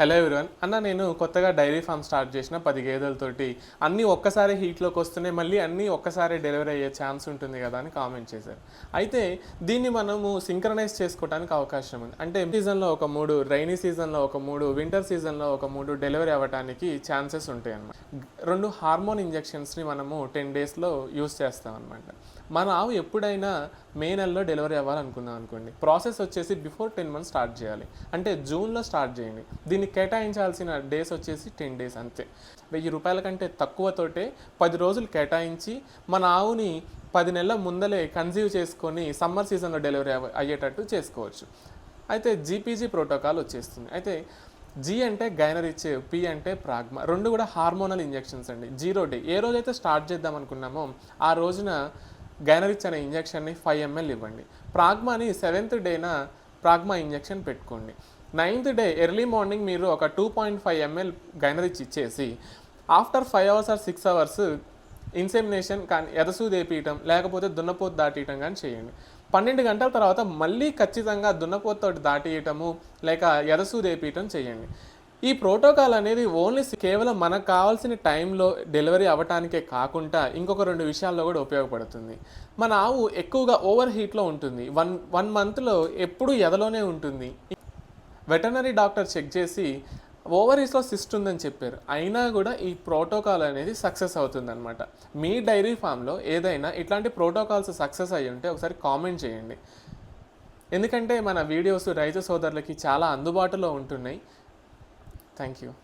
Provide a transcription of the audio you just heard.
Hello everyone. అన్న నేను కొత్తగా డైరీ ఫామ్ స్టార్ట్ చేసిన పది గేదెలతోటి అన్నీ ఒక్కసారి హీట్లోకి వస్తున్నాయి మళ్ళీ అన్నీ ఒక్కసారి డెలివరీ అయ్యే ఛాన్స్ ఉంటుంది కదా అని కామెంట్ చేశారు. అయితే దీన్ని మనము సింక్రనైజ్ చేసుకోవడానికి అవకాశం ఉంది. అంటే సీజన్లో ఒక మూడు రైనీ సీజన్లో ఒక మూడు వింటర్ సీజన్లో ఒక మూడు డెలివరీ అవ్వడానికి ఛాన్సెస్ ఉంటాయి అన్నమాట రెండు హార్మోన్ ఇంజెక్షన్స్ని మనము టెన్ డేస్లో యూస్ చేస్తాం అనమాట మన ఆవు ఎప్పుడైనా మే నెలలో డెలివరీ అవ్వాలనుకుందాం అనుకోండి. ప్రాసెస్ వచ్చేసి బిఫోర్ టెన్ మంత్స్ స్టార్ట్ చేయాలి. అంటే జూన్లో స్టార్ట్ చేయండి. దీన్ని కేటాయించాల్సిన డేస్ వచ్చేసి టెన్ డేస్ అంతే. వెయ్యి రూపాయల కంటే తక్కువతోటే పది రోజులు కేటాయించి మన ఆవుని పది నెలల ముందలే కన్సీవ్ చేసుకొని సమ్మర్ సీజన్లో డెలివరీ అవ్వ- అయ్యేటట్టు చేసుకోవచ్చు. అయితే జీపీజీ ప్రోటోకాల్ వచ్చేస్తుంది. అయితే జీ అంటే గైనర్ ఇచ్చే పి అంటే ప్రాగ్మా. రెండు కూడా హార్మోనల్ ఇంజెక్షన్స్ అండి. Zero day. ఏ రోజైతే స్టార్ట్ చేద్దాం అనుకున్నామో ఆ రోజున గైనరిచ్ అనే ఇంజెక్షన్ని ఫైవ్ ఎంఎల్ ఇవ్వండి. ప్రాగ్మాని సెవెంత్ డేన ప్రాగ్మా ఇంజెక్షన్ పెట్టుకోండి. నైన్త్ డే ఎర్లీ మార్నింగ్ మీరు ఒక టూ పాయింట్ ఫైవ్ ఎంఎల్ గైనరిచ్ ఇచ్చేసి after five hours or six hours insemination కానీ ఎదసూ దేపీయటం లేకపోతే దున్నపోతు దాటియటం కానీ చేయండి. పన్నెండు గంటల తర్వాత మళ్ళీ ఖచ్చితంగా దున్నపోతుతో దాటియటము లేక ఎదసూ దేపీయటం చేయండి. ఈ ప్రోటోకాల్ అనేది ఓన్లీ కేవలం మనకు కావాల్సిన టైంలో డెలివరీ అవ్వటానికే కాకుండా ఇంకొక రెండు విషయాల్లో కూడా ఉపయోగపడుతుంది. మన ఆవు ఎక్కువగా ఓవర్ హీట్లో ఉంటుంది. వన్ వన్ మంత్లో ఎప్పుడూ ఎదలోనే ఉంటుంది. వెటనరీ డాక్టర్ చెక్ చేసి ఓవరీస్లో సిస్ట్ ఉందని చెప్పారు. అయినా కూడా ఈ ప్రోటోకాల్ అనేది సక్సెస్ అవుతుందన్నమాట. మీ డైరీ ఫామ్లో ఏదైనా ఇట్లాంటి ప్రోటోకాల్స్ సక్సెస్ అయ్యి ఉంటే ఒకసారి కామెంట్ చేయండి. ఎందుకంటే మన వీడియోస్ రైతు సోదరులకి చాలా అందుబాటులో ఉంటున్నాయి. Thank you.